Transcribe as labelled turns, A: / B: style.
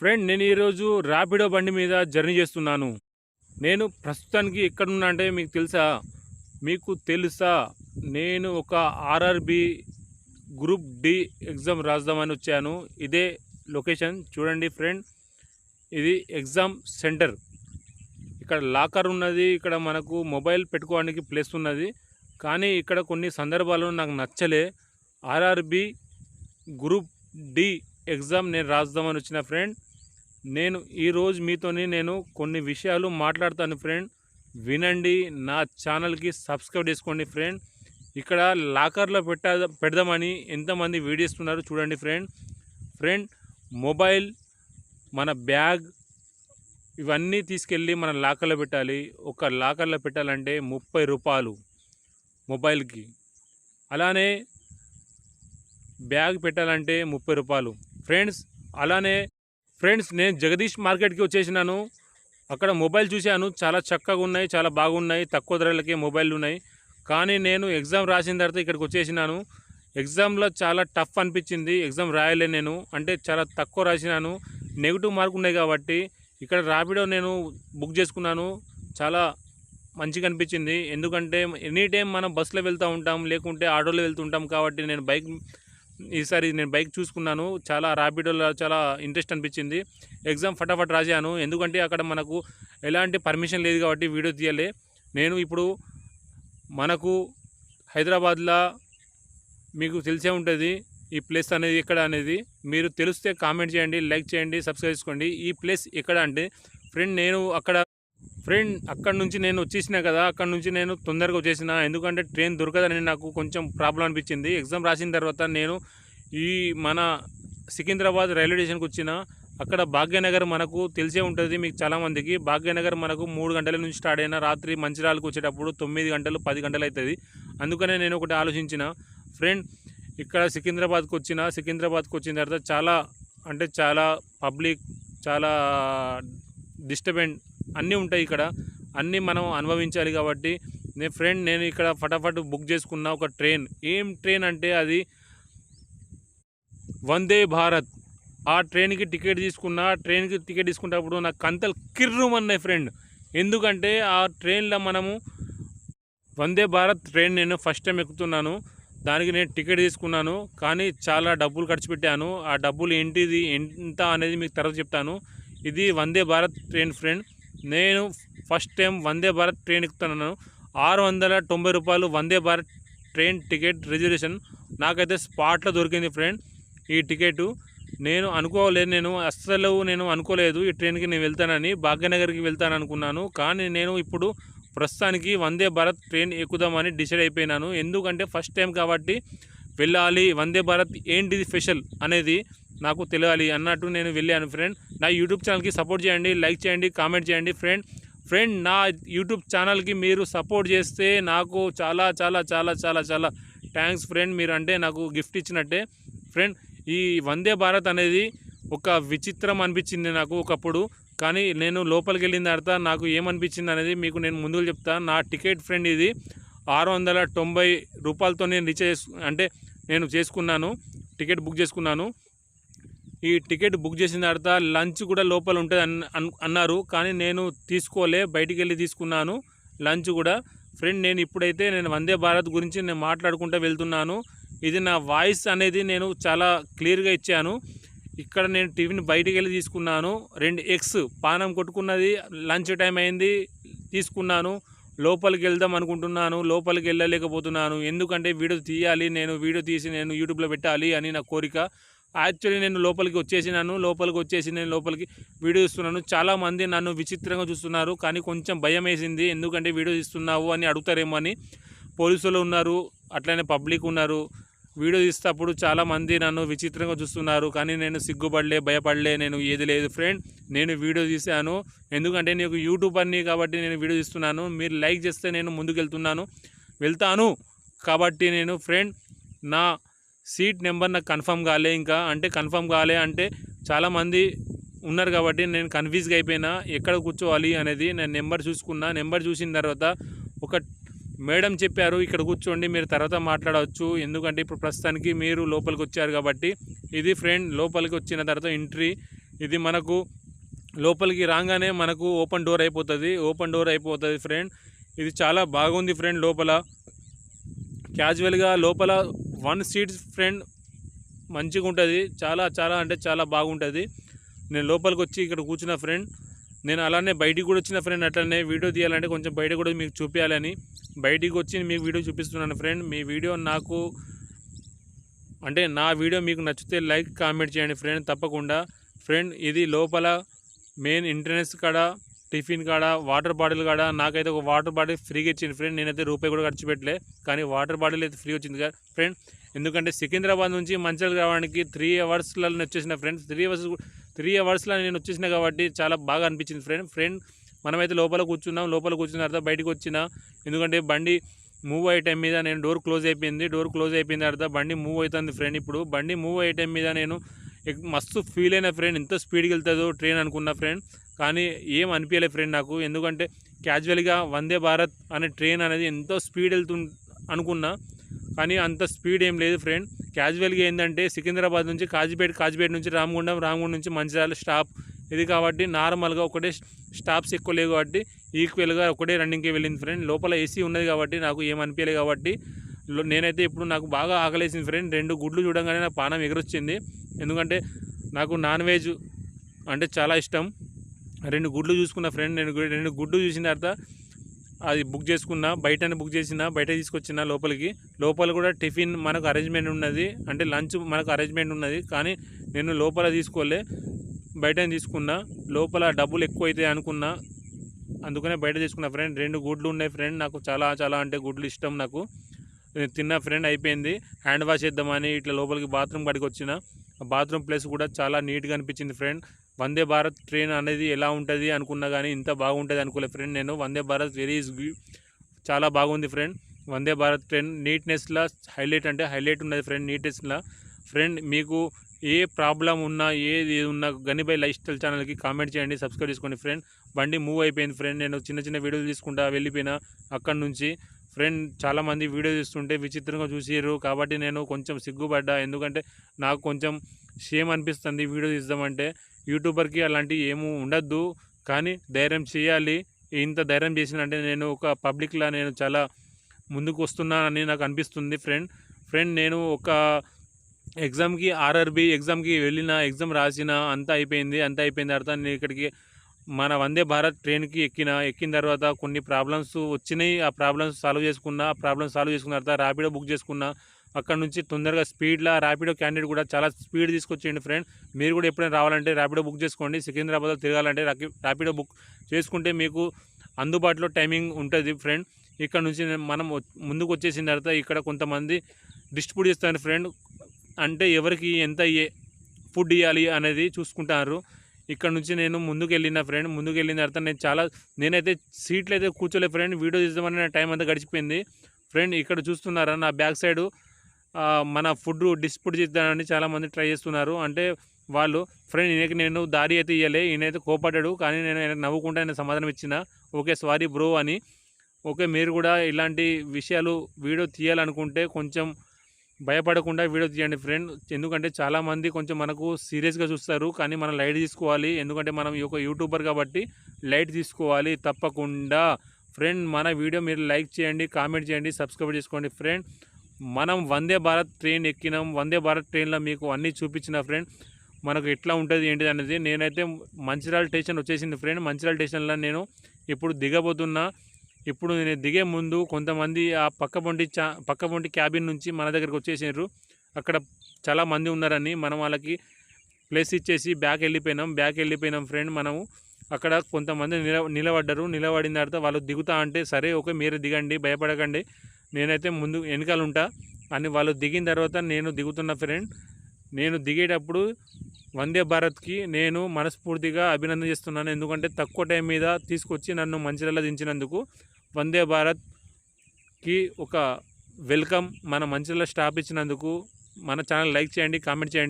A: Friend నేను ఈరోజు ర్యాపిడో బండి మీద జర్నీ చేస్తున్నాను. నేను ప్రస్తుతానికి ఎక్కడున్నా అంటే మీకు తెలుసా? మీకు తెలుసా? నేను ఒక ఆర్ఆర్బి గ్రూప్ డి ఎగ్జామ్ రాద్దామని వచ్చాను. ఇదే లొకేషన్. చూడండి ఫ్రెండ్ ఇది ఎగ్జామ్ సెంటర్. ఇక్కడ లాకర్ ఉన్నది ఇక్కడ మనకు మొబైల్ పెట్టుకోవడానికి ప్లేస్ ఉన్నది. కానీ ఇక్కడ కొన్ని సందర్భాలు నాకు నచ్చలే. ఆర్ఆర్బి గ్రూప్ డి ఎగ్జామ్ నేను రాద్దామని వచ్చిన ఫ్రెండ్ నేను ఈరోజు మీతోని నేను కొన్ని విషయాలు మాట్లాడతాను ఫ్రెండ్. వినండి నా ఛానల్కి సబ్స్క్రైబ్ చేసుకోండి ఫ్రెండ్. ఇక్కడ లాకర్లో పెట్టా పెడదామని ఎంతమంది వీడియోస్ ఉన్నారు చూడండి ఫ్రెండ్. ఫ్రెండ్ మొబైల్ మన బ్యాగ్ ఇవన్నీ తీసుకెళ్ళి మన లాకర్లో పెట్టాలి. ఒక లాకర్లో పెట్టాలంటే ముప్పై రూపాయలు మొబైల్కి. అలానే బ్యాగ్ పెట్టాలంటే ముప్పై రూపాయలు. ఫ్రెండ్స్ అలానే ఫ్రెండ్స్ నేను జగదీష్ మార్కెట్కి వచ్చేసినాను. అక్కడ మొబైల్ చూశాను. చాలా చక్కగా ఉన్నాయి చాలా బాగున్నాయి. తక్కువ ధరలకే మొబైల్ ఉన్నాయి. కానీ నేను ఎగ్జామ్ రాసిన తర్వాత ఇక్కడికి వచ్చేసినాను. ఎగ్జామ్లో చాలా టఫ్ అనిపించింది. ఎగ్జామ్ రాయలే నేను. అంటే చాలా తక్కువ రాసినాను. నెగిటివ్ మార్క్ ఉన్నాయి కాబట్టి ఇక్కడ ర్యాపిడో నేను బుక్ చేసుకున్నాను. చాలా మంచిగా అనిపించింది. ఎందుకంటే ఎనీ టైం మనం బస్సులో వెళ్తూ ఉంటాం లేకుంటే ఆటోలో వెళ్తుంటాం కాబట్టి నేను బైక్ ఈసారి నేను బైక్ చూసుకున్నాను. చాలా ర్యాపిడోలో చాలా ఇంట్రెస్ట్ అనిపించింది. ఎగ్జామ్ ఫటాఫట్ రాశాను. ఎందుకంటే అక్కడ మనకు ఎలాంటి పర్మిషన్ లేదు కాబట్టి వీడియో తీయలే. నేను ఇప్పుడు మనకు హైదరాబాద్లో మీకు తెలిసే ఉంటుంది ఈ ప్లేస్ అనేది ఎక్కడ అనేది. మీరు తెలిస్తే కామెంట్ చేయండి లైక్ చేయండి సబ్స్క్రైబ్ చేసుకోండి. ఈ ప్లేస్ ఎక్కడ అంటే ఫ్రెండ్ నేను అక్కడ ఫ్రెండ్ అక్కడ నుంచి నేను వచ్చేసినా కదా అక్కడ నుంచి నేను తొందరగా వచ్చేసిన. ఎందుకంటే ట్రైన్ దొరకదని నాకు కొంచెం ప్రాబ్లం అనిపించింది. ఎగ్జామ్ రాసిన తర్వాత నేను ఈ మన సికింద్రాబాద్ రైల్వే స్టేషన్కి వచ్చిన. అక్కడ భాగ్యనగర్ మనకు తెలిసే ఉంటుంది మీకు చాలామందికి భాగ్యనగర్ మనకు మూడు గంటల నుంచి స్టార్ట్ అయిన. రాత్రి మంచిరాలకు వచ్చేటప్పుడు తొమ్మిది గంటలు పది గంటలు అవుతుంది అందుకనే నేను ఒకటి ఆలోచించిన. ఫ్రెండ్ ఇక్కడ సికింద్రాబాద్కి వచ్చిన సికింద్రాబాద్కి వచ్చిన తర్వాత చాలా అంటే చాలా పబ్లిక్ చాలా డిస్టర్బెంట్ అన్నీ ఉంటాయి ఇక్కడ. అన్నీ మనం అనుభవించాలి కాబట్టి నేను ఫ్రెండ్ నేను ఇక్కడ ఫటాఫట్ బుక్ చేసుకున్న ఒక ట్రైన్. ఏం ట్రైన్ అంటే అది వందే భారత్. ఆ ట్రైన్కి టికెట్ తీసుకున్న ఆ ట్రైన్కి టికెట్ తీసుకున్నప్పుడు నాకు కంతలు కిర్రుమన్నాయి ఫ్రెండ్. ఎందుకంటే ఆ ట్రైన్లో మనము వందే భారత్ ట్రైన్ నేను ఫస్ట్ టైం ఎక్కుతున్నాను. దానికి నేను టికెట్ తీసుకున్నాను. కానీ చాలా డబ్బులు ఖర్చు పెట్టాను. ఆ డబ్బులు ఏంటిది ఎంత అనేది మీకు తర్వాత చెప్తాను. ఇది వందే భారత్ ట్రైన్ ఫ్రెండ్. నేను first time Vande Bharat train ఎక్కుతున్నాను. ఆరు వందల తొంభై రూపాయలు Vande Bharat train ticket reservation నాకైతే స్పాట్లో దొరికింది ఫ్రెండ్. ఈ టికెట్ నేను అనుకోలేదు నేను అస్సలు నేను అనుకోలేదు ఈ ట్రైన్కి నేను వెళ్తానని భాగ్యనగర్కి వెళ్తాను అనుకున్నాను కానీ నేను ఇప్పుడు ప్రస్తుతానికి వందే భారత్ ట్రైన్ ఎక్కుదామని డిసైడ్ అయిపోయినాను. ఎందుకంటే ఫస్ట్ టైం కాబట్టి వెళ్ళాలి వందే భారత్ ఏంటిది స్పెషల్ అనేది నాకు తెలియాలి అన్నట్టు నేను వెళ్ళాను ఫ్రెండ్ నా యూట్యూబ్ ఛానల్కి సపోర్ట్ చేయండి లైక్ చేయండి కామెంట్ చేయండి ఫ్రెండ్ ఫ్రెండ్ నా యూట్యూబ్ ఛానల్కి మీరు సపోర్ట్ చేస్తే నాకు చాలా చాలా చాలా చాలా చాలా థ్యాంక్స్ ఫ్రెండ్ మీరు అంటే నాకు గిఫ్ట్ ఇచ్చినట్టే. ఫ్రెండ్ ఈ వందే భారత్ అనేది ఒక విచిత్రం అనిపించింది నాకు ఒకప్పుడు. కానీ నేను లోపలికి వెళ్ళిన తర్వాత నాకు ఏమనిపించింది అనేది మీకు నేను ముందుకు చెప్తాను నా టికెట్ ఫ్రెండ్ ఇది ఆరు వందల తొంభై రూపాయలతో నేను రీఛార్జ్ అంటే నేను చేసుకున్నాను టికెట్ బుక్ చేసుకున్నాను. ఈ టికెట్ బుక్ చేసిన తర్వాత లంచ్ కూడా లోపల ఉంటుంది అన్ అన్నారు. కానీ నేను తీసుకోలే బయటికి వెళ్ళి తీసుకున్నాను. లంచ్ కూడా. ఫ్రెండ్ నేను ఇప్పుడైతే నేను వందే భారత్ గురించి నేను మాట్లాడుకుంటూ వెళ్తున్నాను. ఇది నా వాయిస్ అనేది నేను చాలా క్లియర్గా ఇచ్చాను. ఇక్కడ నేను టిఫిన్ బయటికి వెళ్ళి తీసుకున్నాను. రెండు ఎగ్స్ పానం కొట్టుకున్నది లంచ్ టైం అయింది తీసుకున్నాను. లోపలికి వెళ్దాం అనుకుంటున్నాను. లోపలికి వెళ్ళలేకపోతున్నాను. ఎందుకంటే వీడియో తీయాలి నేను వీడియో తీసి నేను యూట్యూబ్లో పెట్టాలి అని నా కోరిక. యాక్చువల్లీ నేను లోపలికి వచ్చేసినాను లోపలికి వచ్చేసి నేను లోపలికి వీడియో ఇస్తున్నాను చాలామంది నన్ను విచిత్రంగా చూస్తున్నారు కానీ కొంచెం భయం వేసింది. ఎందుకంటే వీడియో ఇస్తున్నావు అని అడుగుతారేమో అని పోలీసులు ఉన్నారు అట్లనే పబ్లిక్ ఉన్నారు. వీడియో తీసేటప్పుడు చాలామంది నన్ను విచిత్రంగా చూస్తున్నారు కానీ నేను సిగ్గుపడలే భయపడలే నేను ఏది లేదు. ఫ్రెండ్ నేను వీడియో తీశాను. ఎందుకంటే నీకు యూట్యూబ్ అన్ని కాబట్టి నేను వీడియో తీస్తున్నాను. మీరు లైక్ చేస్తే నేను ముందుకు వెళ్తున్నాను వెళ్తాను. కాబట్టి నేను ఫ్రెండ్ నా సీట్ నెంబర్ నాకు కన్ఫర్మ్ కాలే ఇంకా. అంటే కన్ఫర్మ్ కాలే అంటే చాలామంది ఉన్నారు కాబట్టి నేను కన్ఫ్యూజ్గా అయిపోయినా ఎక్కడ కూర్చోవాలి అనేది నేను నెంబర్ చూసుకున్నా. నెంబర్ చూసిన తర్వాత ఒక మేడం చెప్పారు ఇక్కడ కూర్చోండి మీరు తర్వాత మాట్లాడవచ్చు. ఎందుకంటే ఇప్పుడు ప్రస్తుతానికి మీరు లోపలికి వచ్చారు కాబట్టి ఇది ఫ్రెండ్ లోపలికి వచ్చిన తర్వాత ఎంట్రీ. ఇది మనకు లోపలికి రాగానే మనకు ఓపెన్ డోర్ అయిపోతుంది. ఓపెన్ డోర్ అయిపోతుంది ఫ్రెండ్. ఇది చాలా బాగుంది ఫ్రెండ్ లోపల. క్యాజువల్గా లోపల వన్ సీట్స్ ఫ్రెండ్ మంచిగా ఉంటుంది. చాలా చాలా అంటే చాలా బాగుంటుంది. నేను లోపలికి వచ్చి ఇక్కడ కూర్చున్న ఫ్రెండ్ నేను అలానే బయటికి కూడా వచ్చిన ఫ్రెండ్ అట్లనే వీడియో తీయాలంటే కొంచెం బయట కూడా మీకు చూపించాలని బయటికి వచ్చి మీకు వీడియో చూపిస్తున్నాను ఫ్రెండ్. మీ వీడియో నాకు అంటే నా వీడియో మీకు నచ్చితే లైక్ కామెంట్ చేయండి ఫ్రెండ్ తప్పకుండా. ఫ్రెండ్ ఇది లోపల మెయిన్ ఎంట్రన్స్ కాడ టిఫిన్ కాడ వాటర్ బాటిల్ కాడ నాకైతే ఒక వాటర్ బాటిల్ ఫ్రీగా ఇచ్చింది ఫ్రెండ్. నేనైతే రూపాయి కూడా ఖర్చు పెట్టలే కానీ వాటర్ బాటిల్ అయితే ఫ్రీ వచ్చింది కదా ఫ్రెండ్. ఎందుకంటే సికింద్రాబాద్ నుంచి మంచిర్యాల రావడానికి త్రీ అవర్స్లలో నేను వచ్చేసిన ఫ్రెండ్స్ త్రీ అవర్స్ త్రీ అవర్స్లో నేను వచ్చేసిన కాబట్టి చాలా బాగా అనిపించింది ఫ్రెండ్. ఫ్రెండ్ మనమైతే లోపల కూర్చున్నాం. లోపల కూర్చున్న తర్వాత బయటకు వచ్చిన ఎందుకంటే బండి మూవ్ అయ్యే టైం మీద నేను డోర్ క్లోజ్ అయిపోయింది. డోర్ క్లోజ్ అయిపోయిన తర్వాత బండి మూవ్ అవుతుంది ఫ్రెండ్. ఇప్పుడు బండి మూవ్ అయ్యే టైం మీద నేను మస్తు ఫీల్ అయిన ఫ్రెండ్. ఎంత స్పీడ్కి వెళ్తుందో ట్రైన్ అనుకున్న ఫ్రెండ్. కానీ ఏం అనిపించలే ఫ్రెండ్ నాకు. ఎందుకంటే క్యాజువల్గా వందే భారత్ అనే ట్రైన్ అనేది ఎంతో స్పీడ్ వెళ్తు అనుకున్నా. కానీ అంత స్పీడ్ ఏం లేదు ఫ్రెండ్ క్యాజువల్గా ఏంటంటే సికింద్రాబాద్ నుంచి కాజీపేట కాజీపేట నుంచి రామగుండం రామగుండం నుంచి మంచిర్యాల స్టాప్ ఇది కాబట్టి నార్మల్గా ఒకటే స్టాప్స్ ఎక్కువ లేవు కాబట్టి ఈక్వల్గా ఒకటే రన్నింగ్కి వెళ్ళింది ఫ్రెండ్ లోపల ఏసీ ఉన్నది కాబట్టి నాకు ఏం అనిపించలేదు కాబట్టి నేనైతే ఇప్పుడు నాకు బాగా ఆకలేసింది ఫ్రెండ్ రెండు గుడ్లు చూడంగానే నా పానం ఎగరొచ్చింది. ఎందుకంటే నాకు నాన్ వెజ్ అంటే చాలా ఇష్టం. రెండు గుడ్లు చూసుకున్న ఫ్రెండ్ నేను రెండు గుడ్లు చూసిన తర్వాత అది బుక్ చేసుకున్నా బయటనే బుక్ చేసిన బయట తీసుకొచ్చిన లోపలికి. లోపల కూడా టిఫిన్ మనకు అరేంజ్మెంట్ ఉన్నది. అంటే లంచ్ మనకు అరేంజ్మెంట్ ఉన్నది. కానీ నేను లోపల తీసుకోలే. బయటనే తీసుకున్నా. లోపల డబ్బులు ఎక్కువ అవుతాయి అనుకున్నా. అందుకనే బయట తీసుకున్న ఫ్రెండ్ రెండు గుడ్లు ఉన్నాయి ఫ్రెండ్. నాకు చాలా చాలా అంటే గుడ్లు ఇష్టం నాకు. నేను తిన్న ఫ్రెండ్ అయిపోయింది. హ్యాండ్ వాష్ చేద్దామని ఇట్లా లోపలికి బాత్రూమ్ కడిగి వచ్చిన. బాత్రూమ్ ప్లేస్ కూడా చాలా నీట్గా అనిపించింది ఫ్రెండ్. వందే భారత్ ట్రైన్ అనేది ఎలా ఉంటుంది అనుకున్నా కానీ ఇంత బాగుంటుంది అనుకోలే ఫ్రెండ్ నేను వందే భారత్ వెరీ చాలా బాగుంది ఫ్రెండ్ వందే భారత్ ట్రైన్ నీట్నెస్లా హైలైట్ అంటే హైలైట్ ఉన్నది ఫ్రెండ్ నీట్నెస్లా ఫ్రెండ్ మీకు ఏ ప్రాబ్లం ఉన్నా ఏది ఉన్నా గనిబై లైఫ్ స్టైల్ ఛానల్కి కామెంట్ చేయండి సబ్స్క్రైబ్ చేసుకోండి ఫ్రెండ్ బండి మూవ్ అయిపోయింది ఫ్రెండ్ నేను చిన్న చిన్న వీడియోలు తీసుకుంటా వెళ్ళిపోయినా అక్కడి నుంచి. ఫ్రెండ్ చాలామంది వీడియో చూస్తుంటే విచిత్రంగా చూసారు కాబట్టి నేను కొంచెం సిగ్గుపడ్డా. ఎందుకంటే నాకు కొంచెం షేమ్ అనిపిస్తుంది వీడియో తీద్దామంటే. యూట్యూబర్కి అలాంటివి ఏమీ ఉండద్దు. కానీ ధైర్యం చేయాలి. ఇంత ధైర్యం చేసినంటే నేను ఒక పబ్లిక్లా నేను చాలా ముందుకు వస్తున్నానని నాకు అనిపిస్తుంది ఫ్రెండ్. ఫ్రెండ్ నేను ఒక ఎగ్జామ్కి ఆర్ఆర్బి ఎగ్జామ్కి వెళ్ళిన ఎగ్జామ్ రాసిన అంతా అయిపోయింది అంతా అయిపోయిన తర్వాత నేను ఇక్కడికి మన వందే భారత్ ట్రైన్కి ఎక్కిన ఎక్కిన తర్వాత కొన్ని ప్రాబ్లమ్స్ వచ్చినాయి. ఆ ప్రాబ్లమ్స్ సాల్వ్ చేసుకున్నా ఆ ప్రాబ్లమ్స్ సాల్వ్ చేసుకున్న తర్వాత ర్యాపిడో బుక్ చేసుకున్నా అక్కడ నుంచి తొందరగా స్పీడ్లా ర్యాపిడో క్యాండిడేట్ కూడా చాలా స్పీడ్ తీసుకొచ్చేయండి ఫ్రెండ్. మీరు కూడా ఎప్పుడైనా రావాలంటే ర్యాపిడో బుక్ చేసుకోండి. సికింద్రాబాద్లో తిరగాలంటే ర్యాపిడో బుక్ చేసుకుంటే మీకు అందుబాటులో టైమింగ్ ఉంటుంది ఫ్రెండ్. ఇక్కడ నుంచి నేను- మనం ముందుకు వచ్చేసిన తర్వాత ఇక్కడ కొంతమంది డిస్ట్రిబ్యూట్ చేస్తారు ఫ్రెండ్. అంటే ఎవరికి ఎంత ఫుడ్ ఇవ్వాలి అనేది చూసుకుంటారు. ఇక్కడ నుంచి నేను ముందుకు వెళ్ళిన ఫ్రెండ్ ముందుకు వెళ్ళిన తర్వాత నేను చాలా నేనైతే సీట్లు అయితే కూర్చోలే ఫ్రెండ్. వీడియో తీద్దామని నా టైం అంతా గడిచిపోయింది. ఫ్రెండ్ ఇక్కడ చూస్తున్నారా నా బ్యాక్ సైడ్? మన ఫుడ్ డిస్ప్యూట్ చేద్దామని చాలామంది ట్రై చేస్తున్నారు. అంటే వాళ్ళు ఫ్రెండ్ ఈయనకి నేను దారి అయితే ఇవ్వలే ఈయనైతే కోపడ్డాడు కానీ నేను ఆయన నవ్వుకుంటా ఆయన సమాధానం ఇచ్చిన. ఓకే సారీ బ్రో అని. ఓకే మీరు కూడా ఇలాంటి విషయాలు వీడియో తీయాలనుకుంటే కొంచెం భయపడకుండా వీడియో తీయండి ఫ్రెండ్. ఎందుకంటే చాలామంది కొంచెం మనకు సీరియస్గా చూస్తారు కానీ మనం లైట్ తీసుకోవాలి. ఎందుకంటే మనం ఈ ఒక యూట్యూబర్ కాబట్టి లైట్ తీసుకోవాలి తప్పకుండా. ఫ్రెండ్ మన వీడియో మీరు లైక్ చేయండి కామెంట్ చేయండి సబ్స్క్రైబ్ చేసుకోండి ఫ్రెండ్. మనం వందే భారత్ ట్రైన్ ఎక్కినాం వందే భారత్ ట్రైన్లో మీకు అన్నీ చూపించిన ఫ్రెండ్. మనకు ఎట్లా ఉంటుంది ఏంటిది అనేది నేనైతే మంచిర్యాల స్టేషన్ వచ్చేసింది ఫ్రెండ్. మంచిర్యాల స్టేషన్లో నేను ఇప్పుడు దిగబోతున్నా. ఇప్పుడు నేను దిగే ముందు కొంతమంది ఆ పక్క పొంటి చా పక్క పొంటి క్యాబిన్ నుంచి మన దగ్గరికి వచ్చేసారు అక్కడ చాలా మంది ఉన్నారని మనం వాళ్ళకి ప్లేస్ ఇచ్చేసి బ్యాక్ వెళ్ళిపోయినాం. బ్యాక్ వెళ్ళిపోయినాం ఫ్రెండ్ మనము. అక్కడ కొంతమంది నిల నిలబడ్డారు. నిలబడిన తర్వాత వాళ్ళు దిగుతా అంటే సరే ఓకే మీరు దిగండి భయపడకండి. నేనైతే ముందు వెనకాల ఉంటా అని వాళ్ళు దిగిన తర్వాత నేను దిగుతున్న ఫ్రెండ్ నేను దిగేటప్పుడు వందే భారత్కి నేను మనస్ఫూర్తిగా అభినందన చేస్తున్నాను. ఎందుకంటే తక్కువ టైం మీద తీసుకొచ్చి నన్ను మంచిర్యాల దించినందుకు వందే భారత్కి ఒక వెల్కమ్ మన మంచిర్యాల స్టాప్ ఇచ్చినందుకు. మన ఛానల్ లైక్ చేయండి కామెంట్ చేయండి.